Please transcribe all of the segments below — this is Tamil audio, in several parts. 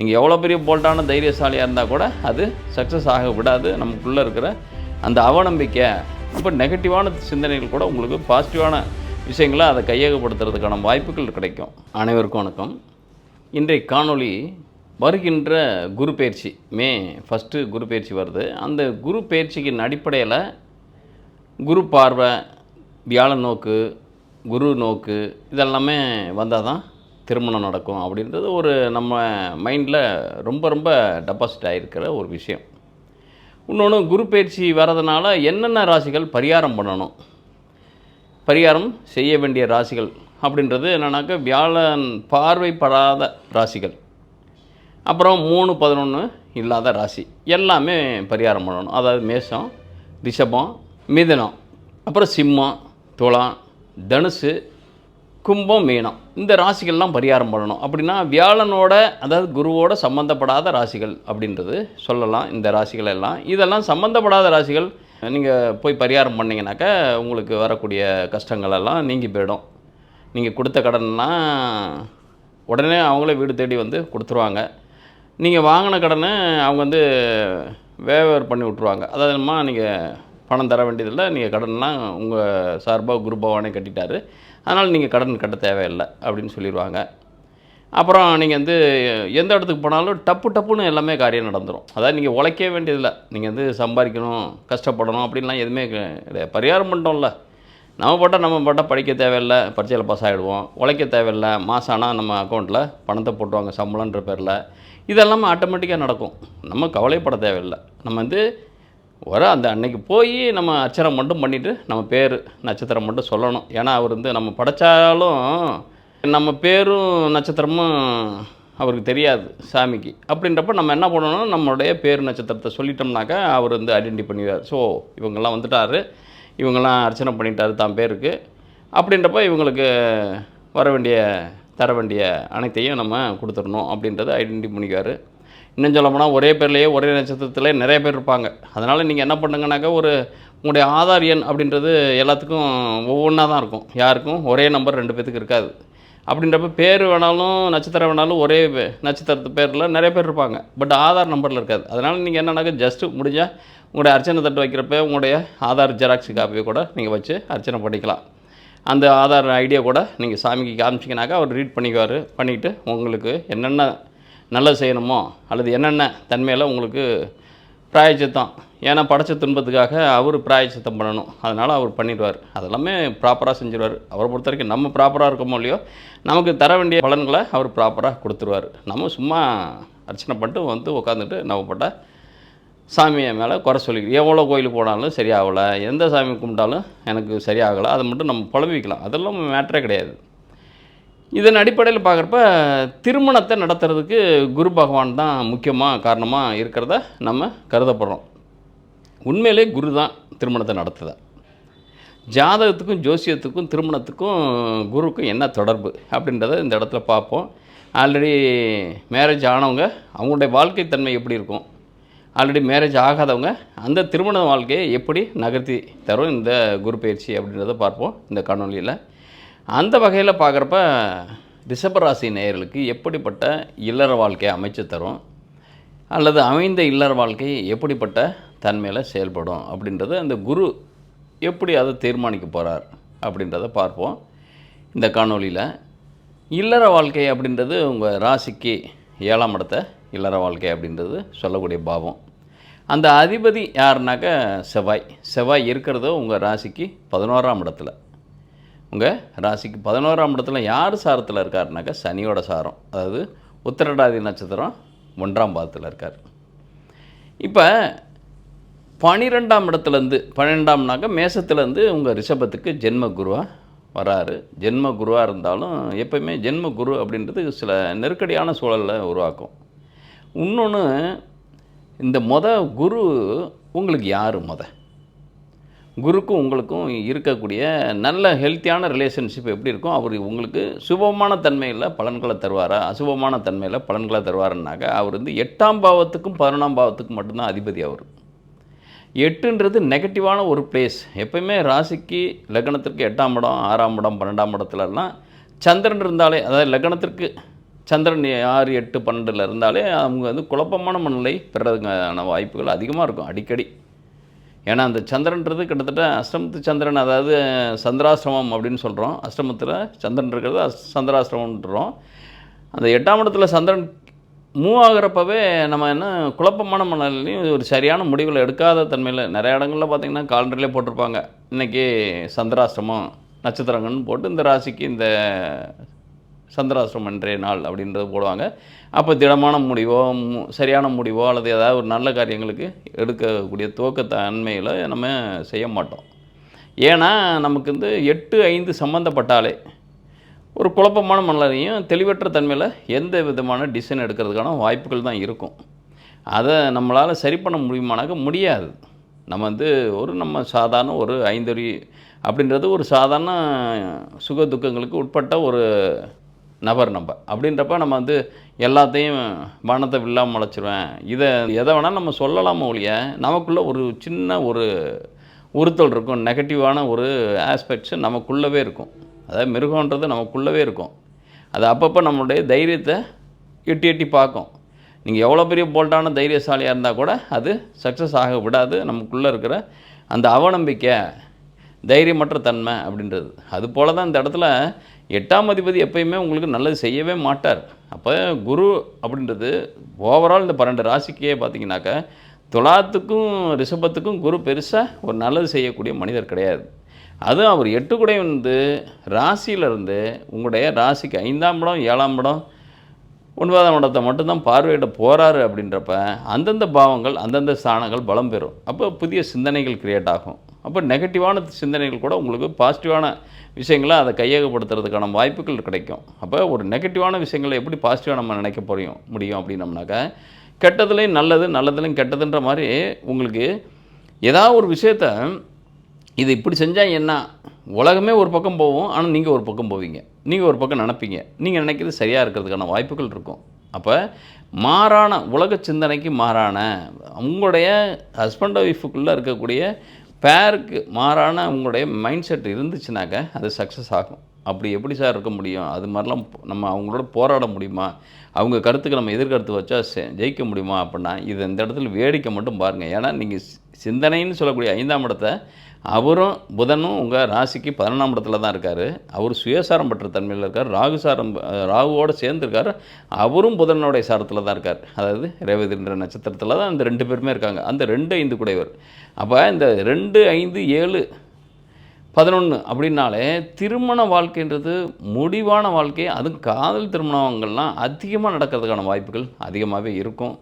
நீங்கள் எவ்வளோ பெரிய போல்டான தைரியசாலியாக இருந்தால் கூட அது சக்ஸஸ் ஆக விடாது. நமக்குள்ளே இருக்கிற அந்த அவநம்பிக்கை ரொம்ப நெகட்டிவான சிந்தனைகள் கூட உங்களுக்கு பாசிட்டிவான விஷயங்களை அதை கையகப்படுத்துறதுக்கான வாய்ப்புகள் கிடைக்கும். அனைவருக்கும் வணக்கம். இன்றைய காணொளி வருகின்ற குரு பயிற்சி மே ஃபஸ்ட்டு குரு பயிற்சி வருது. அந்த குரு பயிற்சியின் அடிப்படையில் குரு பார்வை வியாழ நோக்கு குரு நோக்கு இதெல்லாமே வந்தால் தான் திருமணம் நடக்கும் அப்படின்றது ஒரு நம்ம மைண்டில் ரொம்ப ரொம்ப டெபாசிட் ஆகிருக்கிற ஒரு விஷயம். இன்னொன்று குரு பயிற்சி வர்றதுனால என்னென்ன ராசிகள் பரிகாரம் பண்ணணும்? பரிகாரம் செய்ய வேண்டிய ராசிகள் அப்படின்றது என்னென்னாக்கா வியாழன் பார்வைப்படாத ராசிகள். அப்புறம் மூணு பதினொன்று இல்லாத ராசி. எல்லாமே பரிகாரம் பண்ணணும். அதாவது மேஷம் ரிஷபம் மிதனம். அப்புறம் சிம்மம் துலாம் தனுசு கும்பம் மீனம். இந்த ராசிகள்லாம் பரிகாரம் பண்ணணும். அப்படின்னா வியாழனோட அதாவது குருவோட சம்மந்தப்படாத ராசிகள் அப்படின்றது சொல்லலாம். இந்த ராசிகள் எல்லாம். இதெல்லாம் சம்மந்தப்படாத ராசிகள் நீங்கள் போய் பரிகாரம் பண்ணிங்கனாக்கா உங்களுக்கு வரக்கூடிய கஷ்டங்கள் எல்லாம் நீங்கி போயிடும். நீங்கள் கொடுத்த கடன்லாம் உடனே அவங்களே வீடு தேடி வந்து கொடுத்துருவாங்க. நீங்கள் வாங்கின கடனை அவங்க வந்து வேவர் பண்ணி விட்ருவாங்க அதாவதுமா நீங்கள் பணம் தர வேண்டியதில்லை. நீங்கள் கடன்லாம் உங்கள் சார்பாக குரு பகவானே கட்டிட்டாரு. அதனால் நீங்கள் கடன் கட்ட தேவையில்லை அப்படின்னு சொல்லிடுவாங்க அப்புறம் நீங்கள் வந்து எந்த இடத்துக்கு போனாலும் டப்பு டப்புன்னு எல்லாமே காரியம் நடந்துடும் அதாவது நீங்கள் உழைக்க வேண்டியதில்லை. நீங்கள் வந்து சம்பாதிக்கணும் கஷ்டப்படணும் அப்படின்லாம் எதுவுமே கிடையாது. பரிகாரம் பண்ணிட்டோம்ல. நம்ம போட்டால் நம்ம போட்டால் படிக்க தேவையில்லை பரீட்சையில் பாஸ் ஆகிடுவோம் உழைக்க தேவையில்லை மாதம் ஆனால் நம்ம அக்கௌண்ட்டில் பணத்தை போட்டுருவாங்க சம்பளன்ற பேரில். இதெல்லாம் ஆட்டோமேட்டிக்காக நடக்கும். நம்ம கவலைப்பட தேவையில்லை. நம்ம வந்து வர அந்த அன்னைக்கு போய் நம்ம அச்சரம் மட்டும் பண்ணிவிட்டு நம்ம பேர் நட்சத்திரம் மட்டும் சொல்லணும். ஏன்னா அவர் வந்து நம்ம படைச்சாலும் நம்ம பேரும் நட்சத்திரமும் அவருக்கு தெரியாது சாமிக்கு. அப்படின்றப்ப நம்ம என்ன பண்ணணும்? நம்மளுடைய பேர் நட்சத்திரத்தை சொல்லிட்டோம்னாக்கா அவர் வந்து ஐடென்டி பண்ணிடுவார் ஸோ இவங்கெல்லாம் வந்துட்டார். இவங்கெல்லாம் அர்ச்சனை பண்ணிட்டாரு தான் பேருக்கு. அப்படின்றப்ப இவங்களுக்கு வர வேண்டிய தர வேண்டிய அனைத்தையும் நம்ம கொடுத்துடணும் அப்படின்றத ஐடென்டி பண்ணிக்குவார். இன்னும் சொல்ல போனால் ஒரே பேர்லேயே ஒரே நட்சத்திரத்தில் நிறைய பேர் இருப்பாங்க. அதனால் நீங்கள் என்ன பண்ணுங்கனாக்கா ஒரு உங்களுடைய ஆதார் எண் அப்படின்றது எல்லாத்துக்கும் ஒவ்வொன்றா தான் இருக்கும். யாருக்கும் ஒரே நம்பர் ரெண்டு பேத்துக்கு இருக்காது. அப்படின்றப்ப பேர் வேணாலும் நட்சத்திரம் வேணாலும் ஒரே பே- நட்சத்திரத்து பேரில் நிறைய பேர் இருப்பாங்க. பட் ஆதார் நம்பரில் இருக்காது. அதனால் நீங்கள் என்னன்னாக்கா ஜஸ்ட்டு முடிஞ்சால் உங்களுடைய அர்ச்சனை தட்டு வைக்கிறப்ப உங்களுடைய ஆதார் ஜெராக்ஸ் காப்பியை கூட நீங்கள் வச்சு அர்ச்சனை பண்ணிக்கலாம். அந்த ஆதார் ஐடியா கூட நீங்கள் சாமிக்கு காமிச்சிங்கனாக்கா அவர் ரீட் பண்ணிக்குவார். பண்ணிக்கிட்டு உங்களுக்கு என்னென்ன நல்லது செய்யணுமோ? அல்லது என்னென்ன தன்மையில் உங்களுக்கு பிராயச்சித்தம்? ஏன்னா படைச்ச துன்பத்துக்காக அவர் பிராயச்சித்தம் பண்ணணும். அதனால் அவர் பண்ணிடுவார். அதெல்லாமே ப்ராப்பராக செஞ்சிருவார். அவரை பொறுத்த வரைக்கும் நம்ம ப்ராப்பராக இருக்கோமோ இல்லையோ நமக்கு தர வேண்டிய பலன்களை அவர் ப்ராப்பராக கொடுத்துருவார். நம்ம சும்மா அர்ச்சனை பண்ணிட்டு வந்து உட்காந்துட்டு நம்ம போட்ட சாமியை மேலே குறை சொல்லிக்கிறோம் எவ்வளோ கோயிலுக்கு போனாலும் சரியாகலை எந்த சாமி கும்பிட்டாலும் எனக்கு சரியாகலை அதை மட்டும் நம்ம புலம்பிக்கலாம். அதெல்லாம் மேட்டரே கிடையாது. இதன் அடிப்படையில் பார்க்குறப்ப திருமணத்தை நடத்துறதுக்கு குரு பகவான் தான் முக்கியமாக காரணமாக இருக்கிறத நம்ம கருதப்படுறோம். உண்மையிலே குரு தான் திருமணத்தை நடத்துதா ஜாதகத்துக்கும் ஜோசியத்துக்கும் திருமணத்துக்கும் குருக்கும் என்ன தொடர்பு அப்படின்றத இந்த இடத்துல பார்ப்போம். ஆல்ரெடி மேரேஜ் ஆனவங்க அவங்களுடைய வாழ்க்கை தன்மை எப்படி இருக்கும்? ஆல்ரெடி மேரேஜ் ஆகாதவங்க அந்த திருமண வாழ்க்கையை எப்படி நகர்த்தி தரும் இந்த குரு பயிற்சி அப்படின்றத பார்ப்போம் இந்த காணொலியில் அந்த வகையில் பார்க்குறப்ப ரிஷபராசி நேயர்களுக்கு எப்படிப்பட்ட இல்லற வாழ்க்கையை அமைச்சு தரும்? அல்லது அமைந்த இல்லற வாழ்க்கை எப்படிப்பட்ட தன்மையில் செயல்படும்? அப்படின்றத அந்த குரு எப்படி அதை தீர்மானிக்க போகிறார் அப்படின்றத பார்ப்போம். இந்த காணொளியில் இல்லற வாழ்க்கை அப்படின்றது உங்கள் ராசிக்கு ஏழாம் இடத்த இல்லற வாழ்க்கை அப்படின்றது சொல்லக்கூடிய பாவம். அந்த அதிபதி யாருனாக்கா செவ்வாய். செவ்வாய் இருக்கிறதோ உங்கள் ராசிக்கு பதினோராம் இடத்துல. உங்கள் ராசிக்கு பதினோராம் இடத்துல யார் சாரத்தில் இருக்காருனாக்கா சனியோட சாரம். அதாவது உத்திரடாதி நட்சத்திரம் ஒன்றாம் பாதத்தில் இருக்கார். இப்போ பனிரெண்டாம் இடத்துலேருந்து பன்னெண்டாம்னாக்கா மேசத்துலேருந்து உங்கள் ரிஷபத்துக்கு ஜென்ம குருவாக வராரு. ஜென்ம குருவாக இருந்தாலும் எப்பயுமே ஜென்ம குரு அப்படின்றது சில நெருக்கடியான சூழலை உருவாக்கும். இன்னொன்று இந்த மொத குரு உங்களுக்கு யார் மொதல் குருக்கும் உங்களுக்கும் இருக்கக்கூடிய நல்ல ஹெல்த்தியான ரிலேஷன்ஷிப் எப்படி இருக்கும் அவர் உங்களுக்கு சுபமான தன்மையில் பலன்களை தருவாரா? அசுபமான தன்மையில் பலன்களை தருவாருன்னாக்க அவர் வந்து எட்டாம் பாவத்துக்கும் பதினொன்றாம் பாவத்துக்கும் மட்டும்தான் அதிபதி அவர். எட்டுன்றது நெகட்டிவான ஒரு பிளேஸ் எப்பயுமே ராசிக்கு லக்னத்திற்கு எட்டாம் இடம் ஆறாம் இடம் பன்னெண்டாம் இடத்துலலாம் சந்திரன் இருந்தாலே அதாவது லக்னத்திற்கு சந்திரன் ஆறு எட்டு பன்னெண்டில் இருந்தாலே அவங்க வந்து குழப்பமான மனநிலை பெறதுக்கான வாய்ப்புகள் அதிகமாக இருக்கும் அடிக்கடி. ஏன்னா அந்த சந்திரன்றது கிட்டத்தட்ட அஷ்டமத்து சந்திரன் அதாவது சந்திராசிரமம் அப்படின்னு சொல்கிறோம் அஷ்டமத்தில் சந்திரன் இருக்கிறது அஸ் சந்திராசிரமம்ன்றோம் அந்த எட்டாம் இடத்துல சந்திரன் மூவ் ஆகிறப்பவே நம்ம என்ன குழப்பமான மனநிலையும் ஒரு சரியான முடிவில் எடுக்காத தன்மையில் நிறைய இடங்களில் பார்த்திங்கன்னா காலண்டர்லேயே போட்டிருப்பாங்க. இன்றைக்கி சந்திராசிரமம் நட்சத்திரங்கள்னு போட்டு இந்த ராசிக்கு இந்த சந்திராசிரம் அன்றைய நாள் அப்படின்றது போடுவாங்க. அப்போ திடமான முடிவோ மு- சரியான முடிவோ அல்லது ஏதாவது ஒரு நல்ல காரியங்களுக்கு எடுக்கக்கூடிய துவக்கத்தை தன்மையில் நம்ம செய்ய மாட்டோம். ஏன்னா நமக்கு வந்து எட்டு ஐந்து சம்மந்தப்பட்டாலே ஒரு குழப்பமான மனநிலையும் தெளிவற்ற தன்மையில் எந்த விதமான டிசிஷன் எடுக்கிறதுக்கான வாய்ப்புகள் தான் இருக்கும். அதை நம்மளால் சரி பண்ண முடியுமானாக்க முடியாது. நம்ம வந்து ஒரு நம்ம சாதாரண ஒரு ஐந்தறி அப்படின்றது ஒரு சாதாரண சுக துக்கங்களுக்கு உட்பட்ட ஒரு நபர் நம்ம அப்படின்றப்ப நம்ம வந்து எல்லாத்தையும் வானத்தை வில்லாமல் முளைச்சிருவேன். இதை எதை வேணால் நம்ம சொல்லலாமோ ஒழிய நமக்குள்ளே ஒரு சின்ன ஒரு உறுத்தல் இருக்கும். நெகட்டிவான ஒரு ஆஸ்பெக்ட்ஸு நமக்குள்ளவே இருக்கும். அதாவது மிருகன்றது நமக்குள்ளவே இருக்கும். அது அப்பப்போ நம்மளுடைய தைரியத்தை எட்டி எட்டி பார்க்கும். நீங்கள் எவ்வளோ பெரிய போல்டான தைரியசாலியாக இருந்தால் கூட அது சக்ஸஸ் ஆக விடாது. நமக்குள்ளே இருக்கிற அந்த அவநம்பிக்கை தைரியமற்ற தன்மை அப்படின்றது. அது போல் தான் இந்த இடத்துல எட்டாம் அதிபதி எப்பயுமே உங்களுக்கு நல்லது செய்யவே மாட்டார். அப்போ குரு அப்படின்றது ஓவரால் இந்த பன்னெண்டு ராசிக்கே பார்த்தீங்கன்னாக்கா துலாத்துக்கும் ரிஷபத்துக்கும் குரு பெருசாக ஒரு நல்லது செய்யக்கூடிய மனிதர் கிடையாது. அதுவும் அவர் எட்டு கூட வந்து ராசியிலிருந்து உங்களுடைய ராசிக்கு ஐந்தாம் இடம் ஏழாம் இடம் ஒன்பதாம் இடத்தை மட்டும்தான் பார்வையிட போகிறாரு அப்படின்றப்ப அந்தந்த பாவங்கள் அந்தந்த ஸ்தானங்கள் பலம் பெறும். அப்போ புதிய சிந்தனைகள் கிரியேட் ஆகும். அப்போ நெகட்டிவான சிந்தனைகள் கூட உங்களுக்கு பாசிட்டிவான விஷயங்களை அதை கையகப்படுத்துறதுக்கான வாய்ப்புகள் கிடைக்கும். அப்போ ஒரு நெகட்டிவான விஷயங்களை எப்படி பாசிட்டிவாக நம்ம நினைக்க போகிறோம் முடியும் அப்படின்னம்னாக்கா கெட்டதுலேயும் நல்லது நல்லதுலேயும் கெட்டதுன்ற மாதிரி உங்களுக்கு ஏதாவது ஒரு விஷயத்த இது இப்படி செஞ்சால் என்ன? உலகமே ஒரு பக்கம் போகும் ஆனால் நீங்கள் ஒரு பக்கம் போவீங்க. நீங்கள் ஒரு பக்கம் நினைப்பீங்க. நீங்கள் நினைக்கிறது சரியாக இருக்கிறதுக்கான வாய்ப்புகள் இருக்கும். அப்போ மாறான உலக சிந்தனைக்கு மாறான உங்களுடைய ஹஸ்பண்ட் ஒய்ஃபுக்குள்ளே இருக்கக்கூடிய பேருக்கு மாறான உங்களுடைய மைண்ட் செட் இருந்துச்சுனாக்க அது சக்ஸஸ் ஆகும். அப்படி எப்படி சார் இருக்க முடியும்? அது மாதிரிலாம் நம்ம அவங்களோட போராட முடியுமா? அவங்க கருத்துக்கு நம்ம எதிர்கருத்து வச்சா செ- ஜெயிக்க முடியுமா அப்படின்னா இது இந்த இடத்துல வேடிக்கை மட்டும் பாருங்கள் ஏன்னா நீங்கள் சிந்தனைன்னு சொல்லக்கூடிய ஐந்தாம் இடத்தை அவரும் புதனும் உங்கள் ராசிக்கு பதினொன்றாம் இடத்துல தான் இருக்கார். அவர் சுயசாரம் பெற்ற தன்மையில் இருக்கார். ராகு சாரம் ராகுவோடு சேர்ந்துருக்கார். அவரும் புதனுடைய சாரத்தில் தான் இருக்கார். அதாவது ரேவதின்ற நட்சத்திரத்தில் தான் அந்த ரெண்டு பேருமே இருக்காங்க. அந்த ரெண்டு ஐந்து குடைவர் அப்போ இந்த ரெண்டு ஐந்து ஏழு பதினொன்று அப்படின்னாலே திருமண வாழ்க்கைன்றது முடிவான வாழ்க்கை. அதுவும் காதல் திருமணங்கள்லாம் அதிகமாக நடக்கிறதுக்கான வாய்ப்புகள் அதிகமாகவே இருக்கும்.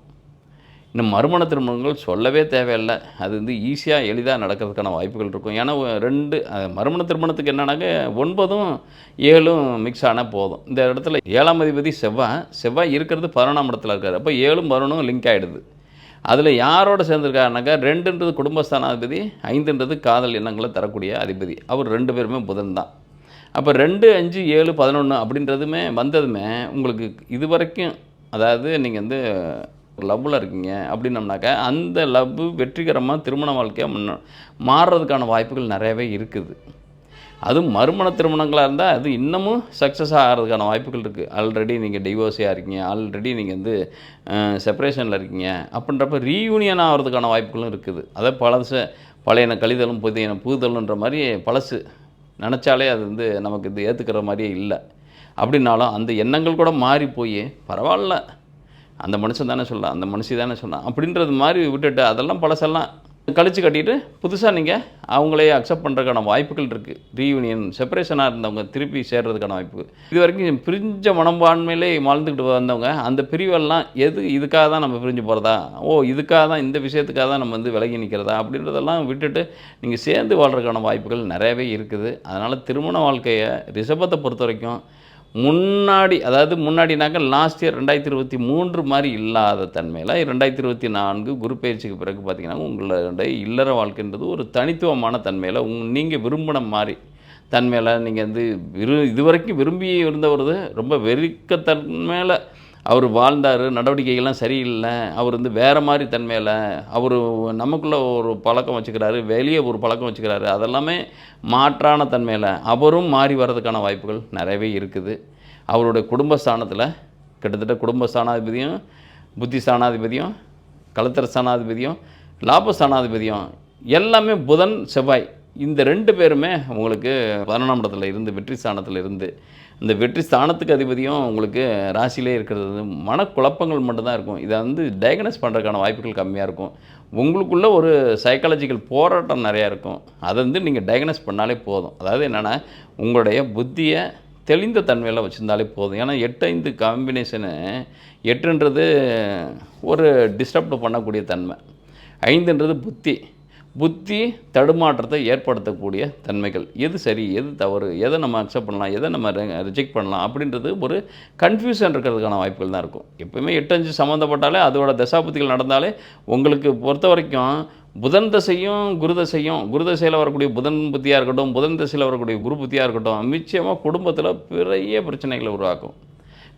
இன்னும் மறுமண திருமணங்கள் சொல்லவே தேவையில்லை. அது வந்து ஈஸியாக எளிதாக நடக்கிறதுக்கான வாய்ப்புகள் இருக்கும். ஏன்னா ரெண்டு மறுமண திருமணத்துக்கு என்னன்னாக்க ஒன்பதும் ஏழும் மிக்ஸ் ஆனால் போதும். இந்த இடத்துல ஏழாம் அதிபதி செவ்வாய் செவ்வாய் இருக்கிறது பதினொன்றாம் இடத்துல இருக்கார். அப்போ ஏழும் பதினொன்றும் லிங்க் ஆகிடுது அதில் யாரோட சேர்ந்துருக்காருனாக்கா ரெண்டுன்றது குடும்பஸ்தானாதிபதி ஐந்துன்றது காதல் எண்ணங்களை தரக்கூடிய அதிபதி. அவர் ரெண்டு பேருமே புதன் தான். அப்போ ரெண்டு அஞ்சு ஏழு பதினொன்று அப்படின்றதுமே வந்ததுமே உங்களுக்கு இது வரைக்கும் அதாவது நீங்கள் வந்து லவ்வில் இருக்கீங்க அப்படின்னம்னாக்க அந்த லவ் வெற்றிகரமாக திருமண வாழ்க்கையாக முன்ன மாறுறதுக்கான வாய்ப்புகள் நிறையவே இருக்குது. அதுவும் மறுமண திருமணங்களாக இருந்தால் அது இன்னமும் சக்ஸஸ் ஆகிறதுக்கான வாய்ப்புகள் இருக்குது ஆல்ரெடி நீங்கள் டிவோர்ஸியாக இருக்கீங்க. ஆல்ரெடி நீங்கள் வந்து செப்பரேஷனில் இருக்கீங்க. அப்படின்றப்ப ரீயூனியன் ஆகிறதுக்கான வாய்ப்புகளும் இருக்குது. அதை பழச பழையன கழிதலும் புதியன புகுதலுன்ற மாதிரி பழசு நினச்சாலே அது வந்து நமக்கு இது ஏற்றுக்கிற மாதிரியே இல்லை. அப்படின்னாலும் அந்த எண்ணங்கள் கூட மாறி போய் பரவாயில்ல. அந்த மனுஷன் தானே சொல்லலாம் அந்த மனுஷி தானே சொல்லலாம் அப்படின்றது மாதிரி விட்டுட்டு அதெல்லாம் பழசெல்லாம் கழிச்சு கட்டிட்டு புதுசாக நீங்கள் அவங்களே அக்செப்ட் பண்ணுறதுக்கான வாய்ப்புகள் இருக்குது ரீயூனியன் செப்பரேஷனாக இருந்தவங்க திருப்பி சேர்றதுக்கான வாய்ப்பு. இது வரைக்கும் பிரிஞ்ச மனப்பான்மையிலே வாழ்ந்துக்கிட்டு வந்தவங்க அந்த பிரிவெல்லாம் எது இதுக்காக தான் நம்ம பிரிஞ்சு போகிறதா ஓ இதுக்காக தான் இந்த விஷயத்துக்காக தான் நம்ம வந்து விலகி நிற்கிறதா அப்படின்றதெல்லாம் விட்டுட்டு நீங்கள் சேர்ந்து வாழ்றதுக்கான வாய்ப்புகள் நிறையவே இருக்குது. அதனால் திருமண வாழ்க்கையை ரிஷபத்தை பொறுத்த வரைக்கும் முன்னாடி அதாவது முன்னாடினாக்க லாஸ்ட் இயர் ரெண்டாயிரத்தி இருபத்தி மூன்று மாதிரி இல்லாத தன்மையில் ரெண்டாயிரத்தி இருபத்தி நான்கு குரு பயிற்சிக்கு பிறகு பார்த்திங்கன்னா உங்களுடைய இல்லற வாழ்க்கைன்றது ஒரு தனித்துவமான தன்மையில் உங் நீங்கள் விரும்பின மாதிரி தன்மையில் நீங்கள் வந்து விரு இதுவரைக்கும் விரும்பி இருந்தவர் ரொம்ப வெறிக்கத்தன்மையில் அவர் வாழ்ந்தார் நடவடிக்கைகள்லாம் சரியில்லை அவர் வந்து வேறு மாதிரி தன்மையில் அவர் நமக்குள்ளே ஒரு பழக்கம் வச்சுக்கிறாரு வெளியே ஒரு பழக்கம் வச்சுக்கிறாரு அதெல்லாமே மாற்றான தன்மையில். அவரும் மாறி வர்றதுக்கான வாய்ப்புகள் நிறையவே இருக்குது. அவருடைய குடும்பஸ்தானத்தில் கிட்டத்தட்ட குடும்ப ஸ்தானாதிபதியும் புத்தி ஸ்தானாதிபதியும் கலத்திர ஸ்தானாதிபதியும் லாப ஸ்தானாதிபதியும் எல்லாமே புதன் செவ்வாய் இந்த ரெண்டு பேருமே உங்களுக்கு பதினொன்றாம் இடத்துல இருந்து வெற்றி ஸ்தானத்தில் இருந்து இந்த வெற்றி ஸ்தானத்துக்கு அதிபதியும் உங்களுக்கு ராசியிலே இருக்கிறது மனக்குழப்பங்கள் மட்டும்தான் இருக்கும். இதை வந்து டயக்னஸ் பண்ணுறதுக்கான வாய்ப்புகள் கம்மியாக இருக்கும். உங்களுக்குள்ளே ஒரு சைக்காலஜிக்கல் போராட்டம் நிறையா இருக்கும். அதை வந்து நீங்கள் டயக்னஸ் பண்ணாலே போதும். அதாவது என்னென்னா உங்களுடைய புத்தியை தெளிந்த தன்மையில் வச்சுருந்தாலே போதும். ஏன்னா எட்டு ஐந்து காம்பினேஷனு எட்டுன்றது ஒரு டிஸ்டர்ப்டு பண்ணக்கூடிய தன்மை. ஐந்துன்றது புத்தி. புத்தி தடுமாற்றத்தை ஏற்படுத்தக்கூடிய தன்மைகள். எது சரி எது தவறு எதை நம்ம அக்செப்ட் பண்ணலாம் எதை நம்ம ரிஜெக்ட் பண்ணலாம் அப்படின்றது ஒரு கன்ஃபியூஷன் இருக்கிறதுக்கான வாய்ப்புகள் தான் இருக்கும். எப்பவுமே எட்டஞ்சு சம்மந்தப்பட்டாலே அதோட தசாபுத்திகள் நடந்தாலே உங்களுக்கு பொறுத்த வரைக்கும் புதன் தசையும் குரு தசையும் குரு தசையில் வரக்கூடிய புதன் புத்தியாக இருக்கட்டும் புதன் தசையில் வரக்கூடிய குரு புத்தியாக இருக்கட்டும் நிச்சயமாக குடும்பத்தில் பெரிய பிரச்சனைகளை உருவாக்கும்.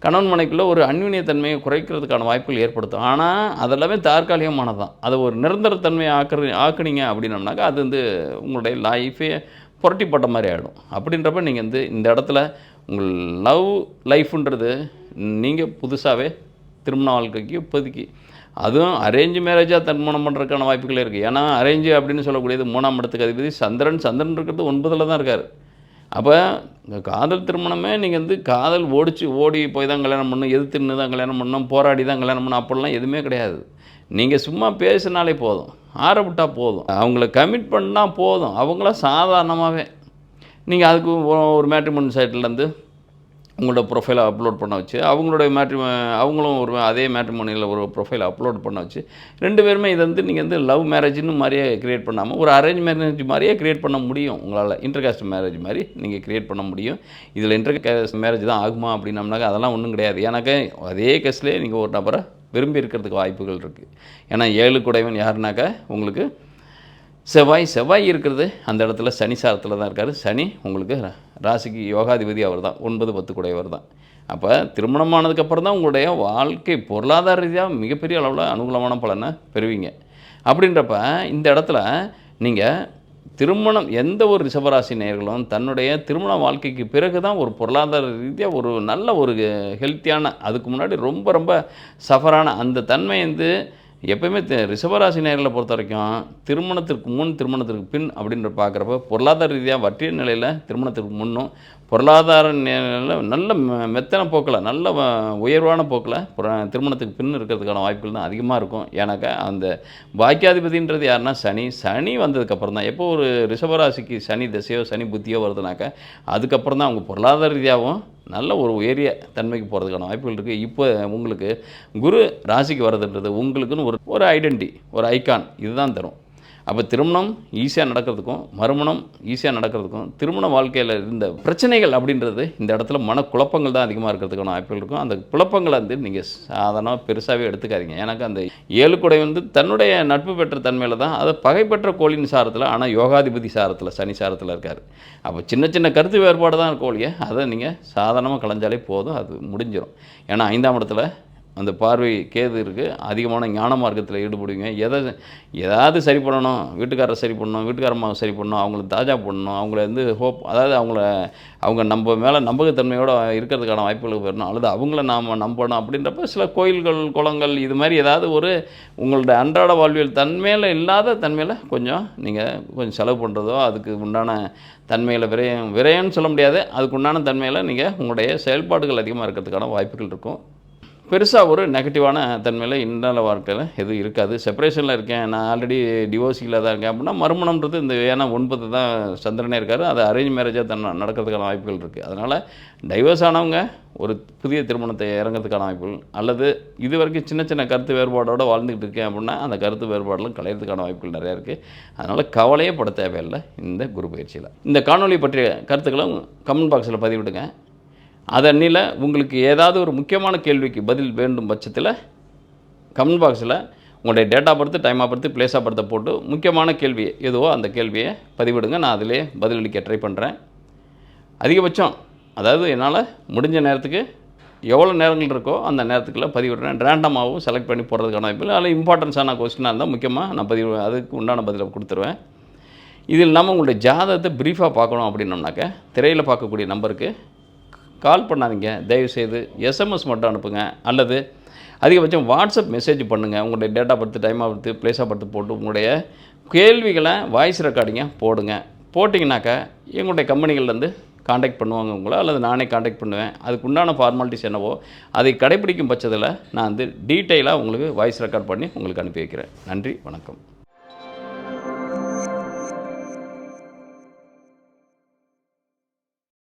கணவன் மனைக்குள்ளே ஒரு அந்யுன்யத்தன்மையை குறைக்கிறதுக்கான வாய்ப்புகள் ஏற்படுத்தும். ஆனால் அதெல்லாமே தற்காலிகமானது தான் அதை ஒரு நிரந்தரத்தன்மையை ஆக்குற ஆக்குனீங்க அப்படின்னம்னாக்கா அது வந்து உங்களுடைய லைஃபே புரட்டிப்பட்ட மாதிரி ஆகிடும் அப்படின்றப்ப நீங்கள் வந்து இந்த இடத்துல உங்கள் லவ் லைஃப்ன்றது நீங்கள் புதுசாகவே திருமண வாழ்க்கைக்கு இப்போதைக்கு அதுவும் அரேஞ்ச் மேரேஜாக திருமணம் பண்ணுறதுக்கான வாய்ப்புகள் இருக்குது ஏன்னா அரேஞ்சு அப்படின்னு சொல்லக்கூடியது மூணாம் இடத்துக்கு அதிபதி சந்திரன். சந்திரன் இருக்கிறது ஒன்பதில் தான் இருக்கார். அப்போ இந்த காதல் திருமணமே நீங்கள் வந்து காதல் ஓடிச்சு ஓடி போய் தான் கல்யாணம் பண்ணணும் எதிர்த்து நின்று தான் கல்யாணம் பண்ணணும் போராடி தான் கல்யாணம் பண்ணணும் அப்படிலாம் எதுவுமே கிடையாது. நீங்கள் சும்மா பேசினாலே போதும். ஆரம்பிட்டா போதும். அவங்கள கமிட் பண்ணால் போதும். அவங்கள சாதாரணமாகவே நீங்கள் அதுக்கு ஒரு மேட்ரிமோனி சைட்லேருந்து உங்களோட ப்ரொஃபைலை அப்லோட் பண்ண வச்சு அவங்களுடைய மேட்ரி அவங்களும் ஒரு அதே மேட்ரிமோனியில் ஒரு ப்ரொஃபைலை அப்லோட் பண்ண வச்சு ரெண்டு பேருமே இதை வந்து நீங்கள் வந்து லவ் மேரேஜ்னு மாதிரியே கிரியேட் பண்ணாமல் ஒரு அரேஞ்ச் மேரேஜ் மாதிரியே க்ரியேட் பண்ண முடியும். உங்களால் இன்டர்காஸ்ட் மேரேஜ் மாதிரி நீங்கள் க்ரியேட் பண்ண முடியும். இதில் இன்டர்காஸ்ட் மேரேஜ் தான் ஆகுமா அப்படின்னம்னாக்கா அதெல்லாம் ஒன்றும் கிடையாது. ஏன்னாக்க அதே கேஸ்லேயே நீங்கள் ஒரு நபரை விரும்பி இருக்கிறதுக்கு வாய்ப்புகள் இருக்குது ஏன்னா ஏழு குடைவன் யாருனாக்கா உங்களுக்கு செவ்வாய் செவ்வாய் இருக்கிறது அந்த இடத்துல சனி சாரத்தில் தான் இருக்கார். சனி உங்களுக்கு ராசிக்கு யோகாதிபதி அவர் தான் ஒன்பது பத்து கூடையவர் தான் அப்போ திருமணமானதுக்கப்புறம் தான் உங்களுடைய வாழ்க்கை பொருளாதார ரீதியாக மிகப்பெரிய அளவில் அனுகூலமான பலனை பெறுவீங்க. அப்படின்றப்ப இந்த இடத்துல நீங்கள் திருமணம் எந்த ஒரு ரிஷபராசி நேர்களும் தன்னுடைய திருமண வாழ்க்கைக்கு பிறகு தான் ஒரு பொருளாதார ரீதியாக ஒரு நல்ல ஒரு ஹெல்த்தியான அதுக்கு முன்னாடி ரொம்ப ரொம்ப சஃபரான அந்த தன்மை வந்து எப்பயுமே ரிஷபராசி நேர்களை பொறுத்த வரைக்கும் திருமணத்திற்கு முன் திருமணத்திற்கு பின் அப்படின்ற பார்க்குறப்ப பொருளாதார ரீதியாக வற்றிய நிலையில் திருமணத்திற்கு முன்னும் பொருளாதார நல்ல மெ- மெத்தன போக்கில் நல்ல உயர்வான போக்கில் திருமணத்துக்கு பின் இருக்கிறதுக்கான வாய்ப்புகள் தான் அதிகமாக இருக்கும். ஏன்னாக்கா அந்த பாக்கியாதிபதின்றது யாருன்னா சனி. சனி வந்ததுக்கப்புறம் தான். எப்போ ஒரு ரிஷபராசிக்கு சனி திசையோ சனி புத்தியோ வருதுனாக்கா அதுக்கப்புறம் தான் அவங்க பொருளாதார ரீதியாகவும் நல்ல ஒரு உயரிய தன்மைக்கு போகிறதுக்கான வாய்ப்புகள் இருக்குது இப்போ உங்களுக்கு குரு ராசிக்கு வர்றதுன்றது உங்களுக்குன்னு ஒரு ஒரு ஐடென்டி ஒரு ஐக்கான் இதுதான் தரும். அப்போ திருமணம் ஈஸியாக நடக்கிறதுக்கும் மறுமணம் ஈஸியாக நடக்கிறதுக்கும் திருமண வாழ்க்கையில் இருந்த பிரச்சனைகள் அப்படின்றது இந்த இடத்துல மனக்குழப்பங்கள் தான் அதிகமாக இருக்கிறதுக்கான வாய்ப்புகள் இருக்கும். அந்த குழப்பங்களை வந்து நீங்கள் சாதாரணமாக பெருசாகவே எடுத்துக்காதீங்க. எனக்கு அந்த ஏழு குடை வந்து தன்னுடைய நட்பு பெற்ற தன்மையில் தான் அதை பகைப்பற்ற கோழின் சாரத்தில் ஆனால் யோகாதிபதி சாரத்தில் சனி சாரத்தில் இருக்கார். அப்போ சின்ன சின்ன கருத்து வேறுபாடு தான் கோழியை அதை நீங்கள் சாதாரணமாக கலைஞ்சாலே போதும் அது முடிஞ்சிடும் ஏன்னா ஐந்தாம் இடத்துல அந்த பார்வை கேது இருக்குது அதிகமான ஞான மார்க்கத்தில் ஈடுபடுவீங்க. எதை ஏதாவது சரி பண்ணணும். வீட்டுக்காரரை சரி பண்ணணும். வீட்டுக்காரமாக சரி பண்ணணும். அவங்கள தாஜா பண்ணணும். அவங்கள வந்து ஹோப் அதாவது அவங்கள அவங்க நம்ம மேலே நம்பகத்தன்மையோடு இருக்கிறதுக்கான வாய்ப்புகள் வரணும் அல்லது அவங்கள நாம் நம்பணும் அப்படின்றப்ப சில கோயில்கள் குளங்கள் இது மாதிரி ஏதாவது ஒரு உங்களோட அன்றாட வாழ்வியல் தன்மையில் இல்லாத தன்மையில் கொஞ்சம் நீங்கள் கொஞ்சம் செலவு பண்ணுறதோ அதுக்கு உண்டான தன்மையில் விரயம் விரயம்னு சொல்ல முடியாது. அதுக்கு உண்டான தன்மையில் நீங்கள் உங்களுடைய செயல்பாடுகள் அதிகமாக இருக்கிறதுக்கான வாய்ப்புகள் இருக்கும். பெருசாக ஒரு நெகட்டிவான தன்மையில் இன்றால வாழ்க்கையில் எதுவும் இருக்காது. செப்பரேஷனில் இருக்கேன். நான் ஆல்ரெடி டிவோர்ஸில் தான் இருக்கேன் அப்படின்னா மறுமணம்ன்றது இந்த ஏன்னா ஒன்பது தான் சந்திரனே இருக்கார். அது அரேஞ்ச் மேரேஜாக தன் நடக்கிறதுக்கான வாய்ப்புகள் இருக்குது அதனால் டைவர்ஸ் ஆனவங்க ஒரு புதிய திருமணத்தை இறங்கிறதுக்கான வாய்ப்புகள் அல்லது இது வரைக்கும் சின்ன சின்ன கருத்து வேறுபாடோடு வாழ்ந்துக்கிட்டு இருக்கேன் அப்படின்னா அந்த கருத்து வேறுபாடெலாம் கலையிறதுக்கான வாய்ப்புகள் நிறையா இருக்குது அதனால் கவலையே பட தேவையில்லை இந்த குரு பயிற்சியில். இந்த காணொளி பற்றிய கருத்துக்களை கமெண்ட் பாக்ஸில் பதிவிடுங்க. அதன்னில உங்களுக்கு ஏதாவது ஒரு முக்கியமான கேள்விக்கு பதில் வேண்டும் பட்சத்தில் கமெண்ட் பாக்ஸில் உங்களுடைய date of birth time of birth place of பர்த்தை போட்டு முக்கியமான கேள்வி எதுவோ அந்த கேள்வியை பதிவிடுங்க. நான் அதிலே பதிலளிக்க ட்ரை பண்ணுறேன் அதிகபட்சம் அதாவது என்னால் முடிஞ்ச நேரத்துக்கு எவ்வளோ நேரங்கள் இருக்கோ அந்த நேரத்துக்குள்ளே பதிவிடுறேன். ரேண்டமாகவும் செலக்ட் பண்ணி போடுறதுக்கான வாய்ப்பு இல்லை. அதில் இம்பார்ட்டன்ஸான கொஸ்டினாக இருந்தால் முக்கியமாக நான் பதிவு அதுக்கு உண்டான பதிலை கொடுத்துருவேன். இது இல்லாமல் உங்களுடைய ஜாதகத்தை ப்ரீஃபாக பார்க்கணும் அப்படின்னோம்னாக்க திரையில் பார்க்கக்கூடிய நம்பருக்கு கால் பண்ணாதீங்க. தயவுசெய்து எஸ்எம்எஸ் மட்டும் அனுப்புங்க. அல்லது அதிகபட்சம் வாட்ஸ்அப் மெசேஜ் பண்ணுங்கள் உங்களுடைய டேட்டா பர்த்து டைமாக time of birth place of போட்டு உங்களுடைய கேள்விகளை வாய்ஸ் ரெக்கார்டிங்க போடுங்க. போட்டிங்கனாக்கா எங்களுடைய கம்பெனிகள்லேருந்து காண்டாக்ட் பண்ணுவாங்க உங்களை. அல்லது நானே காண்டாக்ட் பண்ணுவேன். அதுக்கு உண்டான ஃபார்மாலிட்டிஸ் என்னவோ அதை கடைப்பிடிக்கும் பட்சத்தில் நான் வந்து டீட்டெயிலாக உங்களுக்கு வாய்ஸ் ரெக்கார்ட் பண்ணி உங்களுக்கு அனுப்பி வைக்கிறேன். நன்றி வணக்கம்.